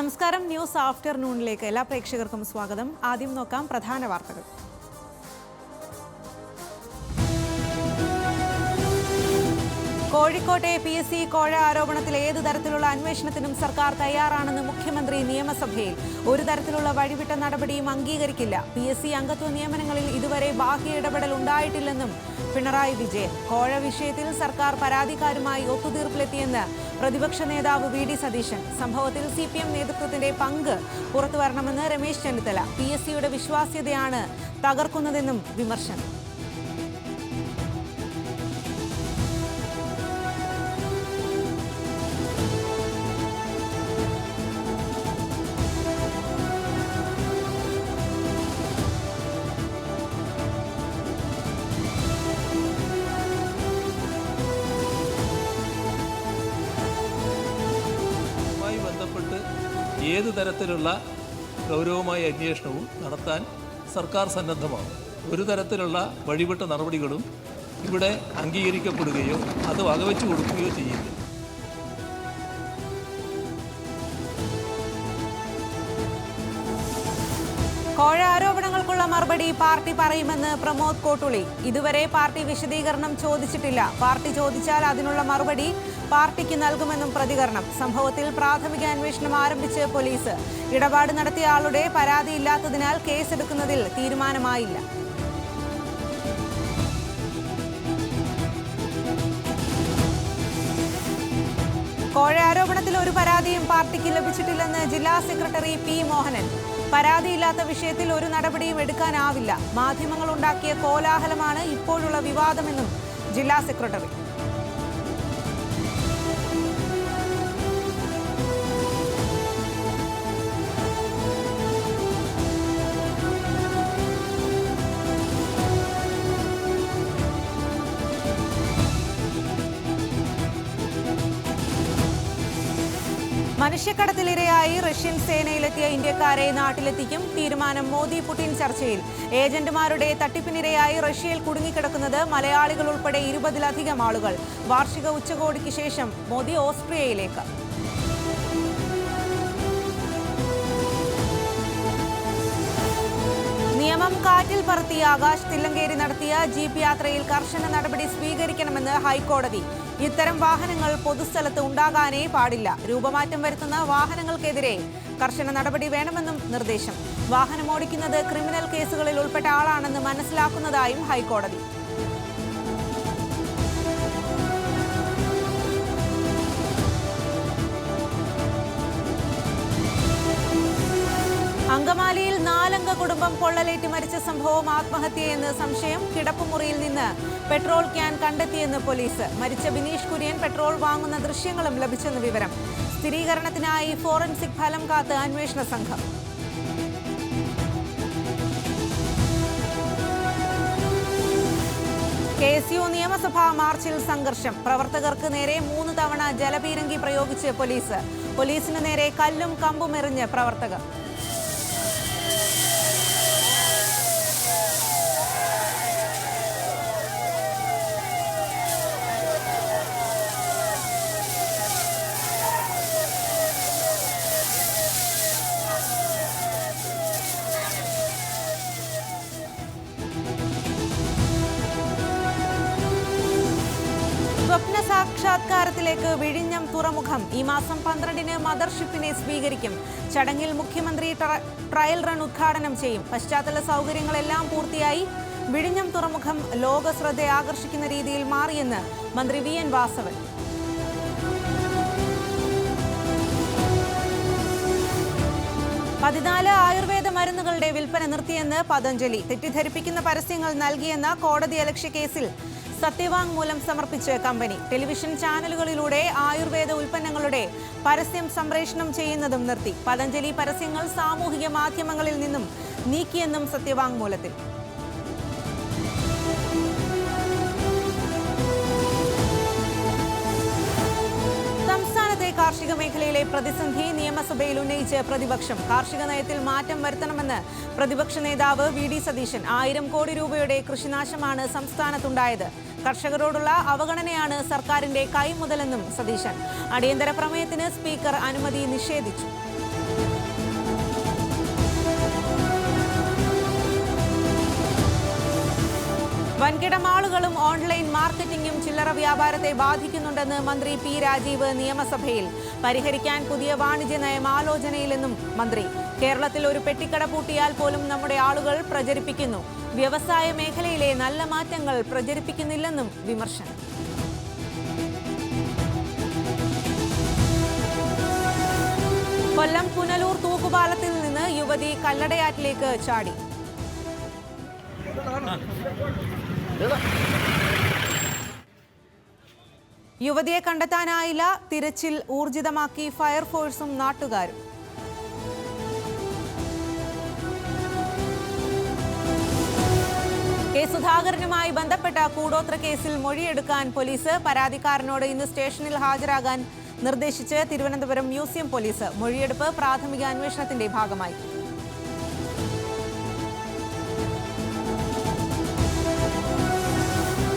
നമസ്കാരം ന്യൂസ് ആഫ്റ്റർനൂണിലേക്ക് എല്ലാ പ്രേക്ഷകർക്കും സ്വാഗതം. ആദ്യം നോക്കാം പ്രധാന വാർത്തകൾ. കോഴിക്കോട്ടെ പി എസ് സി കോഴ ആരോപണത്തിൽ ഏത് തരത്തിലുള്ള അന്വേഷണത്തിനും സർക്കാർ തയ്യാറാണെന്ന് മുഖ്യമന്ത്രി നിയമസഭയിൽ. ഒരു തരത്തിലുള്ള വഴിവിട്ട നടപടിയും അംഗീകരിക്കില്ല. പി എസ് സി അംഗത്വ നിയമനങ്ങളിൽ ഇതുവരെ ബാഹ്യ ഇടപെടൽ ഉണ്ടായിട്ടില്ലെന്നും പിണറായി വിജയൻ. കോഴ വിഷയത്തിൽ സർക്കാർ പരാതിക്കാരുമായി ഒത്തുതീർപ്പിലെത്തിയെന്ന് പ്രതിപക്ഷ നേതാവ് വി ഡി സതീശൻ. സംഭവത്തിൽ സി പി എം നേതൃത്വത്തിന്റെ പങ്ക് പുറത്തുവരണമെന്ന് രമേശ് ചെന്നിത്തല. പി എസ് സിയുടെ വിശ്വാസ്യതയാണ് തകർക്കുന്നതെന്നും വിമർശനം. തരത്തിലുള്ള ഗൗരവമായ അന്വേഷണവും നടത്താൻ സർക്കാർ സന്നദ്ധമാണ് ഒരു തരത്തിലുള്ള വഴിവിട്ട നടപടികളും ഇവിടെ അംഗീകരിക്കപ്പെടുകയോ അത് വകവെച്ചു കൊടുക്കുകയോ ചെയ്യില്ല. കോഴ ആരോപണങ്ങൾക്കുള്ള മറുപടി പാർട്ടി പറയുമെന്ന് പ്രമോദ് കോട്ടുളി. ഇതുവരെ പാർട്ടി വിശദീകരണം ചോദിച്ചിട്ടില്ല. പാർട്ടി ചോദിച്ചാൽ അതിനുള്ള മറുപടി പാർട്ടിക്ക് നൽകുമെന്നും പ്രതികരണം. സംഭവത്തിൽ പ്രാഥമിക അന്വേഷണം ആരംഭിച്ച് പോലീസ്. ഇടപാട് നടത്തിയ ആളുടെ പരാതിയില്ലാത്തതിനാൽ കേസെടുക്കുന്നതിൽ തീരുമാനമായില്ല. കോഴ ആരോപണത്തിൽ ഒരു പരാതിയും പാർട്ടിക്ക് ലഭിച്ചിട്ടില്ലെന്ന് ജില്ലാ സെക്രട്ടറി പി മോഹനൻ. പരാതിയില്ലാത്ത വിഷയത്തിൽ ഒരു നടപടിയും എടുക്കാനാവില്ല. മാധ്യമങ്ങൾ ഉണ്ടാക്കിയ കോലാഹലമാണ് ഇപ്പോഴുള്ള വിവാദമെന്നും ജില്ലാ സെക്രട്ടറി. മനുഷ്യക്കടത്തിലിരയായി റഷ്യൻ സേനയിലെത്തിയ ഇന്ത്യക്കാരെ നാട്ടിലെത്തിക്കും തീരുമാനം മോദി പുടിൻ ചർച്ചയിൽ. ഏജന്റുമാരുടെ തട്ടിപ്പിനിരയായി റഷ്യയിൽ കുടുങ്ങിക്കിടക്കുന്നത് മലയാളികൾ ഉൾപ്പെടെ ഇരുപതിലധികം ആളുകൾ. വാർഷിക ഉച്ചകോടിക്ക് ശേഷം മോദി ഓസ്ട്രിയയിലേക്ക്. നിയമം കാറ്റിൽ പറത്തി ആകാശ് തില്ലങ്കേരി നടത്തിയ ജീപ്പ് യാത്രയിൽ കർശന നടപടി സ്വീകരിക്കണമെന്ന് ഹൈക്കോടതി. ഇത്തരം വാഹനങ്ങൾ പൊതുസ്ഥലത്ത് ഉണ്ടാകാനേ പാടില്ല. രൂപമാറ്റം വരുത്തുന്ന വാഹനങ്ങൾക്കെതിരെ കർശന നടപടി വേണമെന്നും നിർദ്ദേശം. വാഹനം ഓടിക്കുന്നത് ക്രിമിനൽ കേസുകളിൽ ഉൾപ്പെട്ട ആളാണെന്ന് മനസ്സിലാക്കുന്നതായും ഹൈക്കോടതി. നാലംഗ കുടുംബം പൊള്ളലേറ്റ് മരിച്ച സംഭവം ആത്മഹത്യയെന്ന് സംശയം കിടപ്പുമുറിയിൽ നിന്ന് പെട്രോൾ ക്യാൻ കണ്ടെത്തിയെന്ന് പോലീസ്. മരിച്ച ബിനീഷ് കുര്യൻ പെട്രോൾ വാങ്ങുന്ന ദൃശ്യങ്ങളും ലഭിച്ചെന്ന് വിവരം. സ്ഥിരീകരണത്തിനായി ഫോറൻസിക് ഫലം കാത്ത് അന്വേഷണ സംഘം. കെ എസ് യു നിയമസഭാ മാർച്ചിൽ സംഘർഷം. പ്രവർത്തകർക്ക് നേരെ മൂന്ന് തവണ ജലപീരങ്കി പ്രയോഗിച്ച് പോലീസ്. പോലീസിന് നേരെ കല്ലും കമ്പും എറിഞ്ഞ് പ്രവർത്തകർ. സാക്ഷാത്കാരത്തിലേക്ക് വിഴിഞ്ഞം തുറമുഖം. ഈ മാസം പന്ത്രണ്ടിന് മദർഷിപ്പിനെ സ്വീകരിക്കും. ചടങ്ങിൽ മുഖ്യമന്ത്രി ട്രയൽ റൺ ഉദ്ഘാടനം ചെയ്യും. പശ്ചാത്തല സൗകര്യങ്ങളെല്ലാം പൂർത്തിയായി വിഴിഞ്ഞം തുറമുഖം ലോക ശ്രദ്ധ ആകർഷിക്കുന്ന രീതിയിൽ മാറിയെന്ന് മന്ത്രി വി എൻ വാസവൻ. പതിനാല് ആയുർവേദ മരുന്നുകളുടെ വിൽപ്പന നിർത്തിയെന്ന് പതഞ്ജലി. തെറ്റിദ്ധരിപ്പിക്കുന്ന പരസ്യങ്ങൾ നൽകിയെന്ന കോടതി അലക്ഷ്യ കേസിൽ സത്യവാങ്മൂലം സമർപ്പിച്ച് കമ്പനി. ടെലിവിഷൻ ചാനലുകളിലൂടെ ആയുർവേദ ഉൽപ്പന്നങ്ങളുടെ പരസ്യം സംപ്രേഷണം ചെയ്യുന്നതും നിർത്തി. പതഞ്ജലി പരസ്യങ്ങൾ സാമൂഹിക മാധ്യമങ്ങളിൽ നിന്നും നീക്കിയെന്നും സത്യവാങ്മൂലത്തിൽ സംസ്ഥാനത്തെ കാർഷിക മേഖലയിലെ പ്രതിസന്ധി നിയമസഭയിൽ ഉന്നയിച്ച് പ്രതിപക്ഷം കാർഷിക നയത്തിൽ മാറ്റം വരുത്തണമെന്ന് പ്രതിപക്ഷ നേതാവ് വി ഡി സതീശൻ ആയിരം കോടി രൂപയുടെ കൃഷിനാശമാണ് സംസ്ഥാനത്തുണ്ടായത്. കർഷകരോടുള്ള അവഗണനയാണ് സർക്കാരിന്റെ കൈമുതലെന്നും സതീശൻ. അടിയന്തര പ്രമേയത്തിന് സ്പീക്കർ അനുമതി നിഷേധിച്ചു. വൻകിട മാളുകളും ഓൺലൈൻ മാർക്കറ്റിംഗും ചില്ലറ വ്യാപാരത്തെ ബാധിക്കുന്നുണ്ടെന്ന് മന്ത്രി പി രാജീവ് നിയമസഭയിൽ. പരിഹരിക്കാൻ പുതിയ വാണിജ്യ നയം ആലോചനയിലെന്നും മന്ത്രി. കേരളത്തിൽ ഒരു പെട്ടിക്കട പൂട്ടിയാൽ പോലും നമ്മുടെ ആളുകൾ പ്രചരിപ്പിക്കുന്നു. വ്യവസായ മേഖലയിലെ നല്ല മാറ്റങ്ങൾ പ്രചരിപ്പിക്കുന്നില്ലെന്നും വിമർശനം. കൊല്ലം പുനലൂർ തൂക്കുപാലത്തിൽ നിന്ന് യുവതി കല്ലടയാറ്റിലേക്ക് ചാടി. യുവതിയെ കണ്ടെത്താനായില്ല തിരച്ചിൽ ഊർജിതമാക്കി ഫയർഫോഴ്സും നാട്ടുകാരും. സുധാകരനുമായി ബന്ധപ്പെട്ട കൂടോത്ര കേസിൽ മൊഴിയെടുക്കാൻ പോലീസ് പരാതിക്കാരനോട് ഇന്ന് സ്റ്റേഷനിൽ ഹാജരാകാൻ നിർദ്ദേശിച്ച് തിരുവനന്തപുരം മ്യൂസിയം പോലീസ് മൊഴിയെടുപ്പ് പ്രാഥമിക അന്വേഷണത്തിന്റെ ഭാഗമായി.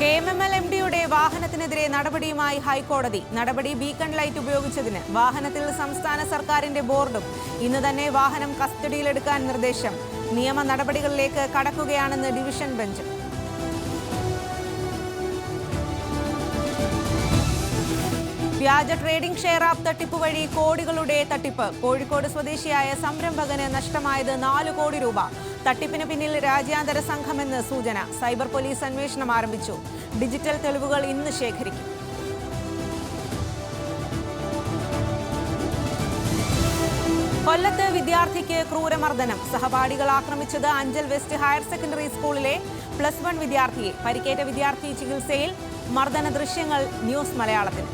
K M M L M ഡിയുടെ വാഹനത്തിനെതിരെ നടപടിയുമായി ഹൈക്കോടതി. നടപടി ബീക്കൺ ലൈറ്റ് ഉപയോഗിച്ചതിന് വാഹനത്തിൽ സംസ്ഥാന സർക്കാരിന്റെ ബോർഡും ഇന്ന് തന്നെ വാഹനം കസ്റ്റഡിയിലെടുക്കാൻ നിർദ്ദേശം. നിയമ നടപടികളിലേക്ക് കടക്കുകയാണെന്ന് ഡിവിഷൻ ബെഞ്ച്. വ്യാജ ട്രേഡിംഗ് ഷെയർ ആപ്പ് തട്ടിപ്പ് വഴി കോടികളുടെ തട്ടിപ്പ്. കോഴിക്കോട് സ്വദേശിയായ സംരംഭകന് നഷ്ടമായത് നാല് കോടി രൂപ. തട്ടിപ്പിന് പിന്നിൽ രാജ്യാന്തര സംഘമെന്ന് സൂചന. സൈബർ പോലീസ് അന്വേഷണം ആരംഭിച്ചു. ഡിജിറ്റൽ തെളിവുകൾ ഇന്ന് ശേഖരിക്കും. കൊല്ലത്ത് വിദ്യാർത്ഥിക്ക് ക്രൂരമർദ്ദനം. സഹപാഠികൾ ആക്രമിച്ചത് അഞ്ചൽ വെസ്റ്റ് ഹയർ സെക്കൻഡറി സ്കൂളിലെ പ്ലസ് വൺ വിദ്യാർത്ഥിയെ. പരിക്കേറ്റ വിദ്യാർത്ഥി ചികിത്സയിൽ മർദ്ദന ദൃശ്യങ്ങൾ ന്യൂസ് മലയാളത്തിൽ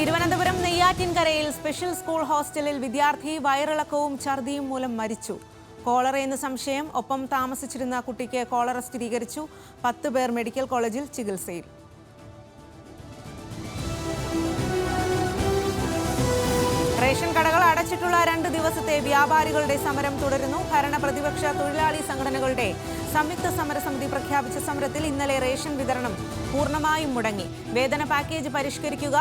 തിരുവനന്തപുരം നെയ്യാറ്റിൻകരയിൽ സ്പെഷ്യൽ സ്കൂൾ ഹോസ്റ്റലിൽ വിദ്യാർത്ഥി വയറിളക്കവും ഛർദിയും മൂലം മരിച്ചു. കോളറ കോളറയെന്ന് സംശയം ഒപ്പം താമസിച്ചിരുന്ന കുട്ടിക്ക് കോളറ സ്ഥിരീകരിച്ചു. പത്ത് പേർ മെഡിക്കൽ കോളേജിൽ ചികിത്സയിൽ. റേഷൻ കടകൾ അടച്ചിട്ടുള്ള രണ്ട് ദിവസത്തെ വ്യാപാരികളുടെ സമരം തുടരുന്നു. ഭരണ പ്രതിപക്ഷ തൊഴിലാളി സംഘടനകളുടെ സംയുക്ത സമരസമിതി പ്രഖ്യാപിച്ച സമരത്തിൽ ഇന്നലെ റേഷൻ വിതരണം പൂർണമായും മുടങ്ങി. വേതന പാക്കേജ് പരിഷ്കരിക്കുക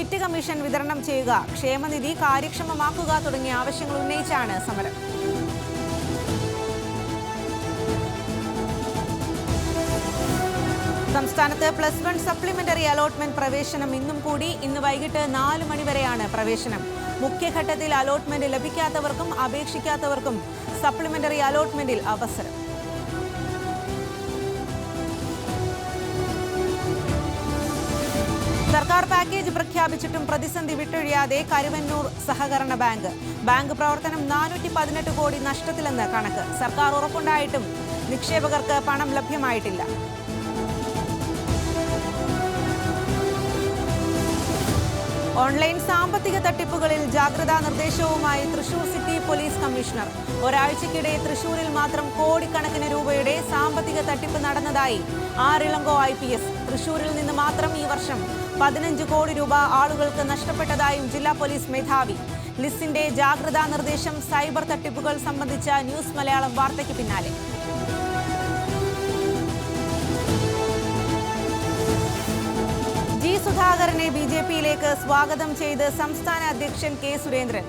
കിറ്റ് കമ്മീഷൻ വിതരണം ചെയ്യുക ക്ഷേമനിധി കാര്യക്ഷമമാക്കുക തുടങ്ങിയ ആവശ്യങ്ങൾ ഉന്നയിച്ചാണ് സമരം. സംസ്ഥാനത്ത് പ്ലസ് വൺ സപ്ലിമെന്ററി അലോട്ട്മെന്റ് പ്രവേശനം ഇന്നും കൂടി. ഇന്ന് വൈകിട്ട് നാല് മണിവരെയാണ് പ്രവേശനം. മുഖ്യഘട്ടത്തിൽ അലോട്ട്മെന്റ് ലഭിക്കാത്തവർക്കും അപേക്ഷിക്കാത്തവർക്കും സപ്ലിമെന്ററി അലോട്ട്മെന്റിൽ അവസരം. സർക്കാർ പാക്കേജ് പ്രഖ്യാപിച്ചിട്ടും പ്രതിസന്ധി വിട്ടൊഴിയാതെ കരുവന്നൂർ സഹകരണ ബാങ്ക്. ബാങ്ക് പ്രവർത്തനം നാനൂറ്റി പതിനെട്ട് കോടി നഷ്ടത്തിലെന്ന് കണക്ക്. സർക്കാർ ഉറപ്പുണ്ടായിട്ടും നിക്ഷേപകർക്ക് പണം ലഭ്യമായിട്ടില്ല. ഓൺലൈൻ സാമ്പത്തിക തട്ടിപ്പുകളിൽ ജാഗ്രതാ നിർദ്ദേശവുമായി തൃശൂർ സിറ്റി പോലീസ് കമ്മീഷണർ. ഒരാഴ്ചക്കിടെ തൃശൂരിൽ മാത്രം കോടിക്കണക്കിന് രൂപയുടെ സാമ്പത്തിക തട്ടിപ്പ് നടന്നതായി ആറിളങ്കോ ഐ തൃശൂരിൽ നിന്ന് മാത്രം ഈ വർഷം പതിനഞ്ച് കോടി രൂപ ആളുകൾക്ക് നഷ്ടപ്പെട്ടതായും ജില്ലാ പോലീസ് മേധാവി. ലിസിന്റെ ജാഗ്രതാ നിർദ്ദേശം സൈബർ തട്ടിപ്പുകൾ സംബന്ധിച്ച ന്യൂസ് മലയാളം വാർത്തയ്ക്ക് പിന്നാലെ. ജി സുധാകരനെ ബി ജെ പിയിലേക്ക് സ്വാഗതം ചെയ്ത് സംസ്ഥാന അധ്യക്ഷൻ കെ സുരേന്ദ്രൻ.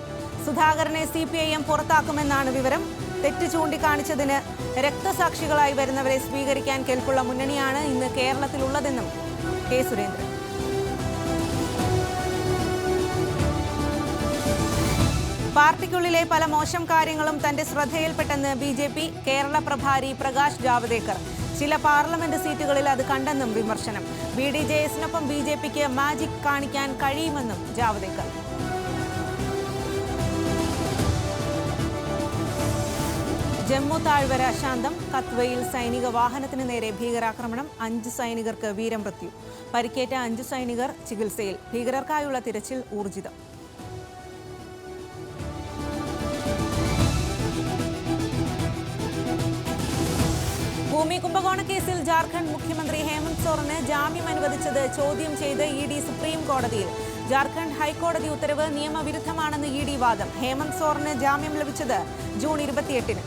സുധാകരനെ സി പി ഐ എം പുറത്താക്കുമെന്നാണ് വിവരം. തെറ്റ് ചൂണ്ടിക്കാണിച്ചതിന് രക്തസാക്ഷികളായി വരുന്നവരെ സ്വീകരിക്കാൻ കേൾക്കുള്ള മുന്നണിയാണ് ഇന്ന് കേരളത്തിലുള്ളതെന്നും കെ സുരേന്ദ്രൻ. പാർട്ടിക്കുള്ളിലെ പല മോശം കാര്യങ്ങളും തന്റെ ശ്രദ്ധയിൽപ്പെട്ടെന്ന് ബി ജെ പി കേരള പ്രഭാരി പ്രകാശ് ജാവദേക്കർ. ചില പാർലമെന്റ് സീറ്റുകളിൽ അത് കണ്ടെന്നും വിമർശനം. ബി ഡി ജെ എസിനൊപ്പം ബി ജെ പിക്ക് മാജിക് കാണിക്കാൻ കഴിയുമെന്നും ജാവദേക്കർ. ജമ്മു താഴ്വര ശാന്തം കത്വയിൽ സൈനിക വാഹനത്തിന് നേരെ ഭീകരാക്രമണം അഞ്ച് സൈനികർക്ക് വീരമൃത്യു. പരിക്കേറ്റ അഞ്ച് സൈനികർ ചികിത്സയിൽ ഭീകരർക്കായുള്ള തിരച്ചിൽ ഊർജിതം. ഭൂമി കുംഭകോണ കേസിൽ ജാർഖണ്ഡ് മുഖ്യമന്ത്രി ഹേമന്ത് സോറന് ജാമ്യം അനുവദിച്ചത് ചോദ്യം ചെയ്ത് ഇ ഡി സുപ്രീം കോടതിയിൽ. ജാർഖണ്ഡ് ഹൈക്കോടതി ഉത്തരവ് നിയമവിരുദ്ധമാണെന്ന് ഇ ഡി വാദം. ഹേമന്ത് സോറന് ജാമ്യം ലഭിച്ചത് ജൂൺ ഇരുപത്തിയെട്ടിന്.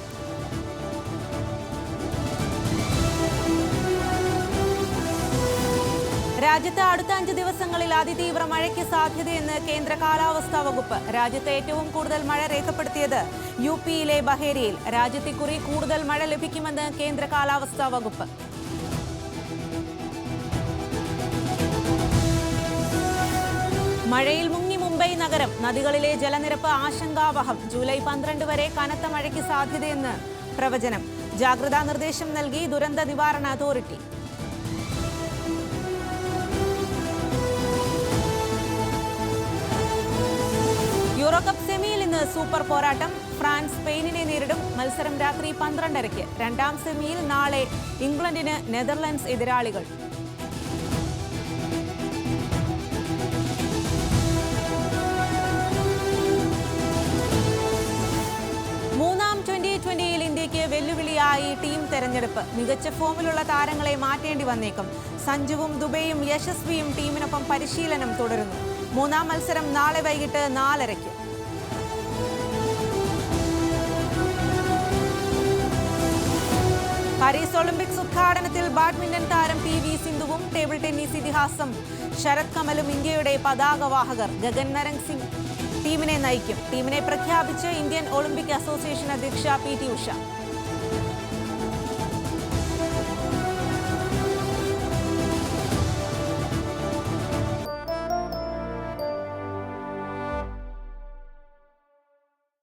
രാജ്യത്ത് അടുത്ത അഞ്ച് ദിവസങ്ങളിൽ അതിതീവ്ര മഴയ്ക്ക് സാധ്യതയെന്ന് കേന്ദ്ര കാലാവസ്ഥാ വകുപ്പ്. രാജ്യത്ത് ഏറ്റവും കൂടുതൽ മഴ രേഖപ്പെടുത്തിയത് യു പിയിലെ ബഹേരിയിൽ രാജ്യത്തെ കുറി കൂടുതൽ മഴ ലഭിക്കുമെന്ന് കേന്ദ്ര കാലാവസ്ഥാ വകുപ്പ്. മഴയിൽ മുങ്ങി മുംബൈ നഗരം. നദികളിലെ ജലനിരപ്പ് ആശങ്കാവഹം. ജൂലൈ പന്ത്രണ്ട് വരെ കനത്ത മഴയ്ക്ക് സാധ്യതയെന്ന് പ്രവചനം. ജാഗ്രതാ നിർദ്ദേശം നൽകി ദുരന്ത നിവാരണ അതോറിറ്റി. സൂപ്പർ പോരാട്ടം ഫ്രാൻസ് സ്പെയിനിനെ നേരിടും. മത്സരം രാത്രി പന്ത്രണ്ടരയ്ക്ക്. രണ്ടാം സെമിയിൽ നാളെ ഇംഗ്ലണ്ടിന് നെതർലൻഡ്സ് എതിരാളികൾ. മൂന്നാം ട്വന്റി ട്വന്റിയിൽ ഇന്ത്യയ്ക്ക് വെല്ലുവിളിയായി ടീം തെരഞ്ഞെടുപ്പ്. മികച്ച ഫോമിലുള്ള താരങ്ങളെ മാറ്റേണ്ടി വന്നേക്കും. സഞ്ജുവും ദുബൈയും യശസ്വിയും ടീമിനൊപ്പം പരിശീലനം തുടരുന്നു. മൂന്നാം മത്സരം നാളെ വൈകിട്ട് നാലരയ്ക്ക്. പാരീസ് ഒളിമ്പിക്സ് ഉദ്ഘാടനത്തിൽ ബാഡ്മിന്റൺ താരം പി വി സിന്ധുവും ടേബിൾ ടെന്നീസ് ഇതിഹാസം ശരത് കമലും ഇന്ത്യയുടെ പതാകവാഹകർ ഗഗൻ നരങ് സിംഗ് ടീമിനെ നയിക്കും. ടീമിനെ പ്രഖ്യാപിച്ച് ഇന്ത്യൻ ഒളിമ്പിക് അസോസിയേഷൻ അധ്യക്ഷ പി ടി ഉഷ.